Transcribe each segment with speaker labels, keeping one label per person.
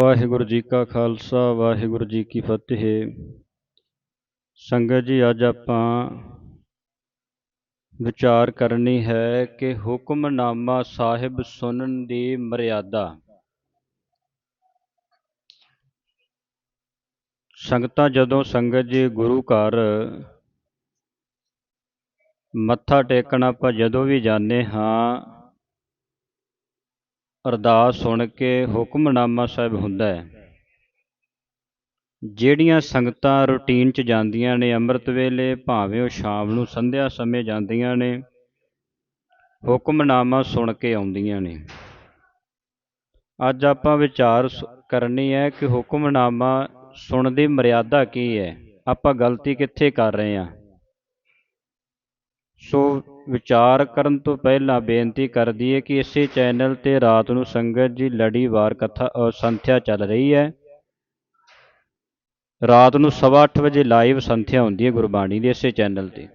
Speaker 1: ਵਾਹਿਗੁਰੂ ਜੀ ਕਾ ਖਾਲਸਾ, ਵਾਹਿਗੁਰੂ ਜੀ ਕੀ ਫਤਿਹ। ਸੰਗਤ ਜੀ, ਅੱਜ ਆਪਾਂ ਵਿਚਾਰ ਕਰਨੀ ਹੈ ਕਿ ਹੁਕਮਨਾਮਾ ਸਾਹਿਬ ਸੁਣਨ ਦੀ ਮਰਿਆਦਾ। ਸੰਗਤਾਂ, ਜਦੋਂ ਸੰਗਤ ਜੀ ਗੁਰੂ ਘਰ ਮੱਥਾ ਟੇਕਣ ਆਪਾਂ ਜਦੋਂ ਵੀ ਜਾਂਦੇ ਹਾਂ ਅਰਦਾਸ ਸੁਣ ਕੇ ਹੁਕਮਨਾਮਾ ਸਾਹਿਬ ਹੁੰਦਾ ਹੈ। ਜਿਹੜੀਆਂ ਸੰਗਤਾਂ ਰੂਟੀਨ 'ਚ ਜਾਂਦੀਆਂ ਨੇ, ਅੰਮ੍ਰਿਤ ਵੇਲੇ ਭਾਵੇਂ ਉਹ ਸ਼ਾਮ ਨੂੰ ਸੰਧਿਆ ਸਮੇਂ ਜਾਂਦੀਆਂ ਨੇ, ਹੁਕਮਨਾਮਾ ਸੁਣ ਕੇ ਆਉਂਦੀਆਂ ਨੇ। ਅੱਜ ਆਪਾਂ ਵਿਚਾਰ ਸ- ਕਰਨੀ ਹੈ ਕਿ ਹੁਕਮਨਾਮਾ ਸੁਣਨ ਦੀ ਮਰਿਆਦਾ ਕੀ ਹੈ? ਆਪਾਂ ਗਲਤੀ ਕਿੱਥੇ ਕਰ ਰਹੇ ਹਾਂ? ਸੋ ਵਿਚਾਰ ਕਰਨ ਤੋਂ ਪਹਿਲਾਂ ਬੇਨਤੀ ਕਰਦੀ ਹੈ ਕਿ ਇਸੇ ਚੈਨਲ ਤੇ ਰਾਤ ਨੂੰ ਸੰਗਤ ਜੀ ਲੜੀਵਾਰ ਕਥਾ ਸੰਥਿਆ ਚੱਲ ਰਹੀ ਹੈ। ਰਾਤ ਨੂੰ ਸਵਾ ਅੱਠ ਵਜੇ ਲਾਈਵ ਸੰਥਿਆ ਹੁੰਦੀ ਹੈ ਗੁਰਬਾਣੀ ਦੀ ਇਸੇ ਚੈਨਲ ਤੇ।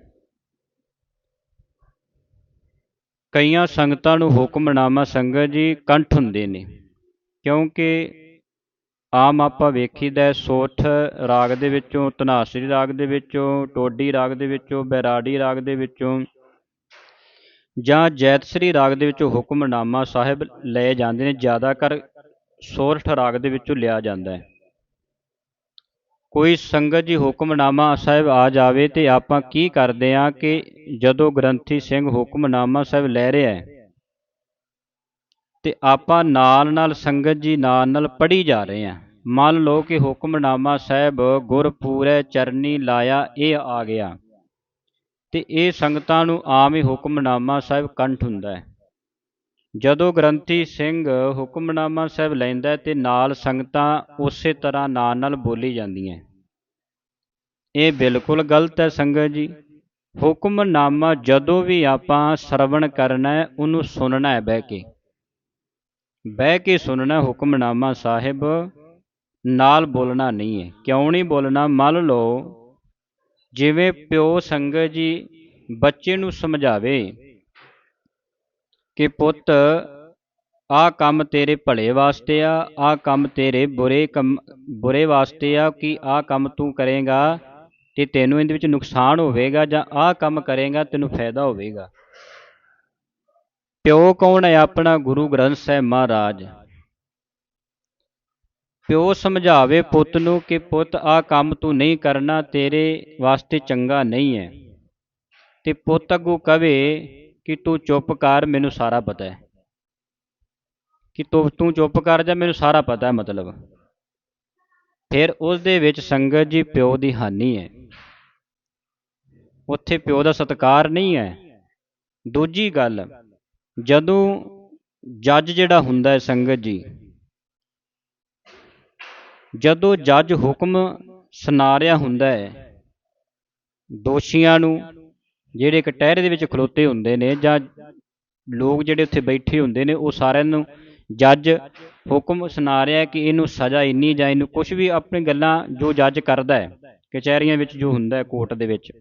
Speaker 1: ਕਈਆਂ ਸੰਗਤਾਂ ਨੂੰ ਹੁਕਮਨਾਮਾ ਸੰਗਤ ਜੀ ਕੰਠ ਹੁੰਦੇ ਨੇ, ਕਿਉਂਕਿ ਆਮ ਆਪਾਂ ਵੇਖੀਦਾ ਸੋਠ ਰਾਗ ਦੇ ਵਿੱਚੋਂ ਤਨਾਸਰੀ ਰਾਗ ਦੇ ਵਿੱਚੋਂ, ਟੋਡੀ ਰਾਗ ਦੇ ਵਿੱਚੋਂ, ਬੈਰਾੜੀ ਰਾਗ ਦੇ ਵਿੱਚੋਂ ਜਾਂ ਜੈਤਸਰੀ ਰਾਗ ਦੇ ਵਿੱਚੋਂ ਹੁਕਮਨਾਮਾ ਸਾਹਿਬ ਲਏ ਜਾਂਦੇ ਨੇ, ਜ਼ਿਆਦਾਤਰ ਸੋਰਠ ਰਾਗ ਦੇ ਵਿੱਚੋਂ ਲਿਆ ਜਾਂਦਾ ਹੈ। ਕੋਈ ਸੰਗਤ ਜੀ ਹੁਕਮਨਾਮਾ ਸਾਹਿਬ ਆ ਜਾਵੇ ਤੇ ਆਪਾਂ ਕੀ ਕਰਦੇ ਆ ਕਿ ਜਦੋਂ ਗ੍ਰੰਥੀ ਸਿੰਘ ਹੁਕਮਨਾਮਾ ਸਾਹਿਬ ਲੈ ਰਿਹਾ ਹੈ, ਤੇ ਆਪਾਂ ਨਾਲ ਨਾਲ ਸੰਗਤ ਜੀ ਨਾਲ ਨਾਲ ਪੜ੍ਹੀ ਜਾ ਰਹੇ ਹਾਂ ਮੰਨ ਲਓ ਕਿ ਹੁਕਮਨਾਮਾ ਸਾਹਿਬ ਗੁਰਪੂਰੈ ਚਰਨੀ ਲਾਇਆ, ਇਹ ਆ ਗਿਆ। ਤੇ ਇਹ ਸੰਗਤਾਂ ਨੂੰ ਆਮ ਹੀ ਹੁਕਮਨਾਮਾ ਸਾਹਿਬ ਕੰਠ ਹੁੰਦਾ ਹੈ। ਜਦੋਂ ਗ੍ਰੰਥੀ ਸਿੰਘ ਹੁਕਮਨਾਮਾ ਸਾਹਿਬ ਲੈਂਦਾ ਹੈ ਤੇ ਨਾਲ ਸੰਗਤਾਂ ਉਸੇ ਤਰ੍ਹਾਂ ਨਾਲ ਨਾਲ ਬੋਲੀ ਜਾਂਦੀਆਂ ਇਹ ਬਿਲਕੁਲ ਗਲਤ ਹੈ ਸੰਗਤ ਜੀ। ਹੁਕਮਨਾਮਾ ਜਦੋਂ ਵੀ ਆਪਾਂ ਸਰਵਣ ਕਰਨਾ ਹੈ, ਉਹਨੂੰ ਸੁਣਨਾ ਹੈ ਬਹਿ ਕੇ। ਬਹਿ ਕੇ ਸੁਣਨਾ ਹੁਕਮਨਾਮਾ ਸਾਹਿਬ ਨਾਲ ਬੋਲਣਾ ਨਹੀਂ ਹੈ। ਕਿਉਂ ਨਹੀਂ ਬੋਲਣਾ? ਮੰਨ ਲਓ ਜਿਵੇਂ ਪਿਓ ਸੰਗਤ ਜੀ ਬੱਚੇ ਨੂੰ ਸਮਝਾਵੇ ਕਿ ਪੁੱਤ, ਆਹ ਕੰਮ ਤੇਰੇ ਭਲੇ ਵਾਸਤੇ ਆ, ਆਹ ਕੰਮ ਤੇਰੇ ਬੁਰੇ ਕੰਮ, ਬੁਰੇ ਵਾਸਤੇ ਆ ਕਿ ਆਹ ਕੰਮ ਤੂੰ ਕਰੇਗਾ ਤੇ ਤੈਨੂੰ ਇਹਦੇ ਵਿੱਚ ਨੁਕਸਾਨ ਹੋਵੇਗਾ ਜਾਂ ਆਹ ਕੰਮ ਕਰੇਗਾ ਤੈਨੂੰ ਫਾਇਦਾ ਹੋਵੇਗਾ। ਪਿਓ ਕੌਣ ਹੈ? ਆਪਣਾ ਗੁਰੂ ਗ੍ਰੰਥ ਸਾਹਿਬ ਮਹਾਰਾਜ। ਪਿਓ ਸਮਝਾਵੇ ਪੁੱਤ ਨੂੰ ਕਿ ਪੁੱਤ, ਆਹ ਕੰਮ ਤੂੰ ਨਹੀਂ ਕਰਨਾ, ਤੇਰੇ ਵਾਸਤੇ ਚੰਗਾ ਨਹੀਂ ਹੈ। ਤੇ ਪੁੱਤ ਅੱਗੋਂ ਕਵੇ ਕਿ ਤੂੰ ਚੁੱਪ ਕਰ, ਮੈਨੂੰ ਸਾਰਾ ਪਤਾ ਹੈ। ਕਿ ਤੂੰ ਤੂੰ ਚੁੱਪ ਕਰ ਜਾ, ਮੈਨੂੰ ਸਾਰਾ ਪਤਾ ਹੈ ਮਤਲਬ। ਫਿਰ ਉਸ ਦੇ ਵਿੱਚ ਸੰਗਤ ਜੀ ਪਿਓ ਦੀ ਹਾਨੀ ਹੈ। ਉੱਥੇ ਪਿਓ ਦਾ ਸਤਿਕਾਰ ਨਹੀਂ ਹੈ। ਦੂਜੀ ਗੱਲ, ਜਦੋਂ ਜੱਜ ਜਿਹੜਾ ਹੁੰਦਾ ਹੈ ਸੰਗਤ ਜੀ ਜਦੋਂ ਜੱਜ ਹੁਕਮ ਸੁਣਾ ਰਿਹਾ ਹੁੰਦਾ ਹੈ, ਦੋਸ਼ੀਆਂ ਨੂੰ ਜਿਹੜੇ ਕਟਹਿਰੇ ਦੇ ਵਿੱਚ ਖਲੋਤੇ ਹੁੰਦੇ ਨੇ ਜਾਂ ਲੋਕ ਜਿਹੜੇ ਉੱਥੇ ਬੈਠੇ ਹੁੰਦੇ ਨੇ, ਉਹ ਸਾਰਿਆਂ ਨੂੰ ਜੱਜ ਹੁਕਮ ਸੁਣਾ ਰਿਹਾ ਕਿ ਇਹਨੂੰ ਸਜ਼ਾ ਇੰਨੀ ਜਾਂ ਇਹਨੂੰ ਕੁਝ ਵੀ ਆਪਣੀ ਗੱਲਾਂ ਜੋ ਜੱਜ ਕਰਦਾ ਹੈ, ਕਚਹਿਰੀਆਂ ਵਿੱਚ ਜੋ ਹੁੰਦਾ ਹੈ ਕੋਰਟ ਦੇ ਵਿੱਚ।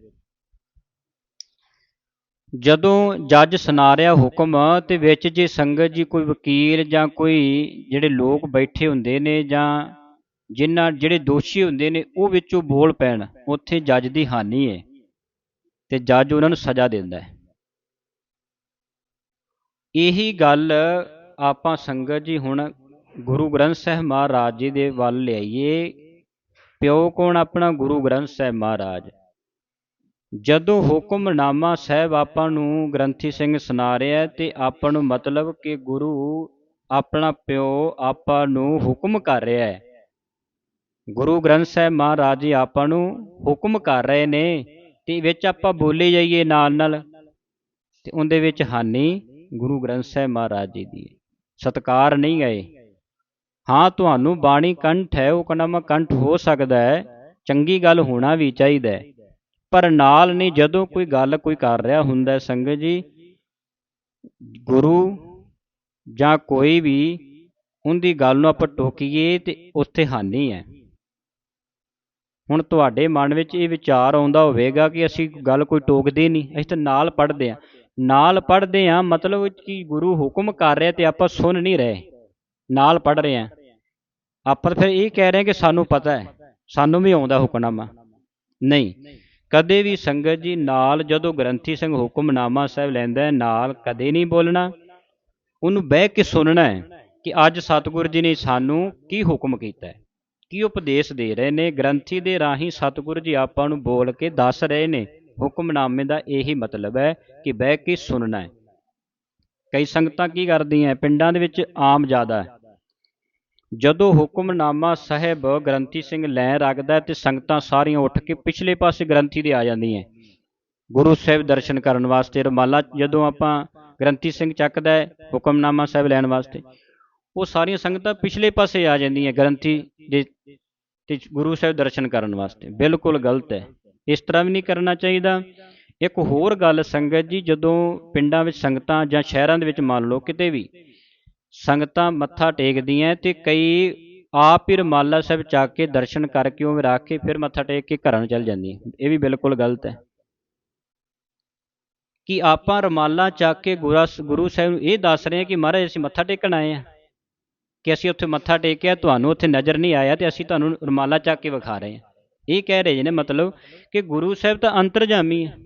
Speaker 1: ਜਦੋਂ ਜੱਜ ਸੁਣਾ ਰਿਹਾ ਹੁਕਮ ਤੇ ਵਿੱਚ ਜੇ ਸੰਗਤ ਜੀ ਕੋਈ ਵਕੀਲ ਜਾਂ ਕੋਈ ਜਿਹੜੇ ਲੋਕ ਬੈਠੇ ਹੁੰਦੇ ਨੇ ਜਾਂ ਜਿਨ੍ਹਾਂ ਜਿਹੜੇ ਦੋਸ਼ੀ ਹੁੰਦੇ ਨੇ, ਉਹ ਵਿੱਚੋਂ ਬੋਲ ਪੈਣ, ਉੱਥੇ ਜੱਜ ਦੀ ਹਾਨੀ ਹੈ ਤੇ ਜੱਜ ਉਹਨਾਂ ਨੂੰ ਸਜ਼ਾ ਦਿੰਦਾ ਹੈ। ਇਹੀ ਗੱਲ ਆਪਾਂ ਸੰਗਤ ਜੀ ਹੁਣ ਗੁਰੂ ਗ੍ਰੰਥ ਸਾਹਿਬ ਮਹਾਰਾਜ ਜੀ ਦੇ ਵੱਲ ਲਿਆਈਏ। ਪਿਓ ਕੌਣ ਆਪਣਾ? ਗੁਰੂ ਗ੍ਰੰਥ ਸਾਹਿਬ ਮਹਾਰਾਜ। ਜਦੋਂ ਹੁਕਮਨਾਮਾ ਸਾਹਿਬ ਆਪਾਂ ਨੂੰ ਗ੍ਰੰਥੀ ਸਿੰਘ ਸੁਣਾ ਰਿਹਾ ਤੇ ਆਪਾਂ ਨੂੰ ਮਤਲਬ ਕਿ ਗੁਰੂ ਆਪਣਾ ਪਿਓ ਆਪਾਂ ਨੂੰ ਹੁਕਮ ਕਰ ਰਿਹਾ ਹੈ। ਗੁਰੂ ਗ੍ਰੰਥ ਸਾਹਿਬ ਮਹਾਰਾਜ ਜੀ ਆਪਾਂ ਨੂੰ ਹੁਕਮ ਕਰ ਰਹੇ ਨੇ ਤੇ ਵਿੱਚ ਆਪਾਂ ਬੋਲੇ ਜਾਈਏ ਨਾਲ ਨਾਲ ਤੇ ਉਹਦੇ ਵਿੱਚ ਹਾਨੀ ਗੁਰੂ ਗ੍ਰੰਥ ਸਾਹਿਬ ਮਹਾਰਾਜ ਜੀ ਦੀ ਹੈ। ਸਤਕਾਰ ਨਹੀਂ ਗਏ ਹਾਂ, ਤੁਹਾਨੂੰ ਬਾਣੀ ਕੰਠ ਹੈ, ਉਹ ਕਹਿੰਦਾ ਮੈਂ ਕੰਠ ਹੋ ਸਕਦਾ ਹੈ, ਚੰਗੀ ਗੱਲ ਹੋਣਾ ਵੀ ਚਾਹੀਦਾ ਹੈ। ਪਰ ਨਾਲ ਨਹੀਂ, ਜਦੋਂ ਕੋਈ ਗੱਲ ਕੋਈ ਕਰ ਰਿਹਾ ਹੁੰਦਾ ਸੰਗਤ ਜੀ, ਗੁਰੂ ਜਾਂ ਕੋਈ ਵੀ, ਉਹਦੀ ਗੱਲ ਨੂੰ ਆਪਾਂ ਟੋਕੀਏ ਤੇ ਉੱਥੇ ਹਾਨੀ ਹੈ। ਹੁਣ ਤੁਹਾਡੇ ਮਨ ਵਿੱਚ ਇਹ ਵਿਚਾਰ ਆਉਂਦਾ ਹੋਵੇਗਾ ਕਿ ਅਸੀਂ ਗੱਲ ਕੋਈ ਟੋਕਦੇ ਨਹੀਂ, ਅਸੀਂ ਤਾਂ ਨਾਲ ਪੜ੍ਹਦੇ ਹਾਂ। ਨਾਲ ਪੜ੍ਹਦੇ ਹਾਂ ਮਤਲਬ ਕਿ ਗੁਰੂ ਹੁਕਮ ਕਰ ਰਿਹਾ ਤੇ ਆਪਾਂ ਸੁਣ ਨਹੀਂ ਰਹੇ। ਨਾਲ ਪੜ੍ਹ ਰਹੇ ਹਾਂ। ਆਪਾਂ ਫਿਰ ਇਹ ਕਹਿ ਰਹੇ ਹਾਂ ਕਿ ਸਾਨੂੰ ਪਤਾ ਹੈ। ਸਾਨੂੰ ਵੀ ਆਉਂਦਾ ਹੁਕਮਨਾਮਾ। ਨਹੀਂ। ਕਦੇ ਵੀ ਸੰਗਤ ਜੀ ਨਾਲ ਜਦੋਂ ਗ੍ਰੰਥੀ ਸਿੰਘ ਹੁਕਮਨਾਮਾ ਸਾਹਿਬ ਲੈਂਦਾ ਨਾਲ ਕਦੇ ਨਹੀਂ ਬੋਲਣਾ। ਉਹਨੂੰ ਬਹਿ ਕੇ ਸੁਣਨਾ ਹੈ ਕਿ ਅੱਜ ਸਤਿਗੁਰੂ ਜੀ ਨੇ ਸਾਨੂੰ ਕੀ ਹੁਕਮ ਕੀਤਾ ਹੈ। ਕੀ ਉਪਦੇਸ਼ ਦੇ ਰਹੇ ਨੇ? ਗ੍ਰੰਥੀ ਦੇ ਰਾਹੀਂ ਸਤਿਗੁਰੂ ਜੀ ਆਪਾਂ ਨੂੰ ਬੋਲ ਕੇ ਦੱਸ ਰਹੇ ਨੇ। ਹੁਕਮਨਾਮੇ ਦਾ ਇਹੀ ਮਤਲਬ ਹੈ ਕਿ ਬਹਿ ਕੇ ਸੁਣਨਾ ਹੈ। ਕਈ ਸੰਗਤਾਂ ਕੀ ਕਰਦੀਆਂ ਪਿੰਡਾਂ ਦੇ ਵਿੱਚ ਆਮ ਜ਼ਿਆਦਾ ਹੈ। ਜਦੋਂ ਹੁਕਮਨਾਮਾ ਸਾਹਿਬ ਗ੍ਰੰਥੀ ਸਿੰਘ ਲੈ ਰੱਖਦਾ ਤੇ ਸੰਗਤਾਂ ਸਾਰੀਆਂ ਉੱਠ ਕੇ ਪਿਛਲੇ ਪਾਸੇ ਗ੍ਰੰਥੀ ਦੇ ਆ ਜਾਂਦੀਆਂ ਗੁਰੂ ਸਾਹਿਬ ਦਰਸ਼ਨ ਕਰਨ ਵਾਸਤੇ ਰਮਾਲਾ, ਜਦੋਂ ਆਪਾਂ ਗ੍ਰੰਥੀ ਸਿੰਘ ਚੱਕਦਾ ਹੁਕਮਨਾਮਾ ਸਾਹਿਬ ਲੈਣ ਵਾਸਤੇ ਉਹ ਸਾਰੀਆਂ ਸੰਗਤਾਂ ਪਿਛਲੇ ਪਾਸੇ ਆ ਜਾਂਦੀਆਂ ਗ੍ਰੰਥੀ ਦੇ ਤੇ ਗੁਰੂ ਸਾਹਿਬ ਦਰਸ਼ਨ ਕਰਨ ਵਾਸਤੇ। ਬਿਲਕੁਲ ਗਲਤ ਹੈ। ਇਸ ਤਰ੍ਹਾਂ ਵੀ ਨਹੀਂ ਕਰਨਾ ਚਾਹੀਦਾ। ਇੱਕ ਹੋਰ ਗੱਲ ਸੰਗਤ ਜੀ, ਜਦੋਂ ਪਿੰਡਾਂ ਵਿੱਚ ਸੰਗਤਾਂ ਜਾਂ ਸ਼ਹਿਰਾਂ ਦੇ ਵਿੱਚ ਮੰਨ ਲਓ ਕਿਤੇ ਵੀ ਸੰਗਤਾਂ ਮੱਥਾ ਟੇਕਦੀਆਂ ਤੇ ਕਈ ਆਪ ਹੀ ਰਮਾਲਾ ਸਾਹਿਬ ਚੱਕ ਕੇ ਦਰਸ਼ਨ ਕਰਕੇ ਉਹ ਰੱਖ ਕੇ ਫਿਰ ਮੱਥਾ ਟੇਕ ਕੇ ਘਰਾਂ ਨੂੰ ਚੱਲ ਜਾਂਦੀਆਂ। ਇਹ ਵੀ ਬਿਲਕੁਲ ਗਲਤ ਹੈ। ਕਿ ਆਪਾਂ ਰਮਾਲਾ ਚੱਕ ਕੇ ਗੁਰਾ ਗੁਰੂ ਸਾਹਿਬ ਨੂੰ ਇਹ ਦੱਸ ਰਹੇ ਹਾਂ ਕਿ ਮਹਾਰਾਜ ਅਸੀਂ ਮੱਥਾ ਟੇਕਣ ਆਏ ਹਾਂ? ਕਿ ਅਸੀਂ ਉੱਥੇ ਮੱਥਾ ਟੇਕਿਆ, ਤੁਹਾਨੂੰ ਉੱਥੇ ਨਜ਼ਰ ਨਹੀਂ ਆਇਆ ਤੇ ਅਸੀਂ ਤੁਹਾਨੂੰ ਰੁਮਾਲਾ ਚੱਕ ਕੇ ਵਿਖਾ ਰਹੇ ਹਾਂ। ਇਹ ਕਹਿ ਰਹੇ ਨੇ ਮਤਲਬ ਕਿ ਗੁਰੂ ਸਾਹਿਬ ਤਾਂ ਅੰਤਰਜਾਮੀ ਹੈ।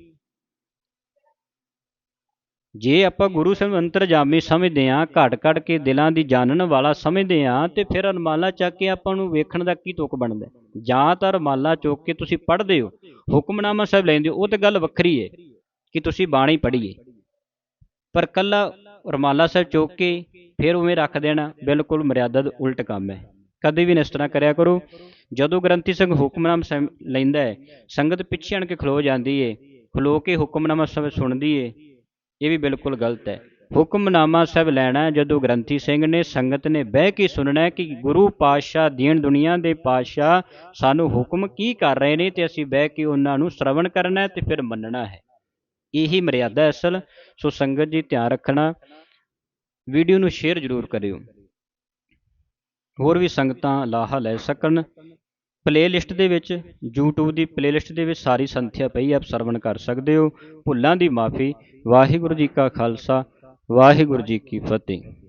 Speaker 1: ਜੇ ਆਪਾਂ ਗੁਰੂ ਸਾਹਿਬ ਨੂੰ ਅੰਤਰਜਾਮੀ ਸਮਝਦੇ ਹਾਂ, ਘਟ ਘਟ ਕੇ ਦਿਲਾਂ ਦੀ ਜਾਣਨ ਵਾਲਾ ਸਮਝਦੇ ਹਾਂ, ਤੇ ਫਿਰ ਰਮਾਲਾ ਚੱਕ ਕੇ ਆਪਾਂ ਨੂੰ ਵੇਖਣ ਦਾ ਕੀ ਤੁਕ ਬਣਦਾ ਜਾਂ ਤਾਂ ਰਮਾਲਾ ਚੁੱਕ ਕੇ ਤੁਸੀਂ ਪੜ੍ਹਦੇ ਹੋ, ਹੁਕਮਨਾਮਾ ਸਾਹਿਬ ਲੈਂਦੇ ਹੋ, ਉਹ ਤੇ ਗੱਲ ਵੱਖਰੀ ਹੈ ਕਿ ਤੁਸੀਂ ਬਾਣੀ ਪੜ੍ਹੀਏ। ਪਰ ਕੱਲਾ ਰਮਾਲਾ ਸਾਹਿਬ ਚੁੱਕ ਕੇ ਫਿਰ ਉਵੇਂ ਰੱਖ ਦੇਣਾ। ਬਿਲਕੁਲ ਮਰਿਆਦਾ ਦੇ ਉਲਟ ਕੰਮ ਹੈ। ਕਦੇ ਵੀ ਇਸ ਤਰ੍ਹਾਂ ਕਰਿਆ ਕਰੋ। ਜਦੋਂ ਗ੍ਰੰਥੀ ਸਿੰਘ ਹੁਕਮਨਾਮ ਸਾਹਿਬ ਲੈਂਦਾ ਹੈ, ਸੰਗਤ ਪਿੱਛੇ ਆਣ ਕੇ ਖਲੋ ਜਾਂਦੀ ਏ, ਖਲੋ ਕੇ ਹੁਕਮਨਾਮਾ ਸਾਹਿਬ ਸੁਣਦੀ ਏ, ਇਹ ਵੀ ਬਿਲਕੁਲ ਗਲਤ ਹੈ। ਹੁਕਮਨਾਮਾ ਸਾਹਿਬ ਲੈਣਾ ਜਦੋਂ ਗ੍ਰੰਥੀ ਸਿੰਘ ਨੇ, ਸੰਗਤ ਨੇ ਬਹਿ ਕੇ ਸੁਣਨਾ ਕਿ ਗੁਰੂ ਪਾਤਸ਼ਾਹ ਦੀਨ ਦੁਨੀਆ ਦੇ ਪਾਤਸ਼ਾਹ ਸਾਨੂੰ ਹੁਕਮ ਕੀ ਕਰ ਰਹੇ ਨੇ ਤੇ ਅਸੀਂ ਬਹਿ ਕੇ ਉਹਨਾਂ ਨੂੰ ਸ਼ਰਵਣ ਕਰਨਾ ਹੈ ਤੇ ਫਿਰ ਮੰਨਣਾ ਹੈ। ਇਹੀ ਮਰਿਆਦਾ ਹੈ ਅਸਲ। ਸੋ ਸੰਗਤ ਜੀ ਧਿਆਨ ਰੱਖਣਾ। ਵੀਡੀਓ ਨੂੰ ਸ਼ੇਅਰ ਜ਼ਰੂਰ ਕਰਿਓ। ਹੋਰ ਵੀ ਸੰਗਤਾਂ ਲਾਹਾ ਲੈ ਸਕਣ। ਪਲੇਲਿਸਟ ਦੇ ਵਿੱਚ, YouTube ਦੀ ਪਲੇਲਿਸਟ ਦੇ ਵਿੱਚ ਸਾਰੀ ਸੰਥਿਆ ਪਈ ਆਪ ਸਰਵਣ ਕਰ ਸਕਦੇ ਹੋ। ਭੁੱਲਾਂ ਦੀ ਮਾਫੀ। ਵਾਹਿਗੁਰੂ ਜੀ ਕਾ ਖਾਲਸਾ, ਵਾਹਿਗੁਰੂ ਜੀ ਕੀ ਫਤਿਹ।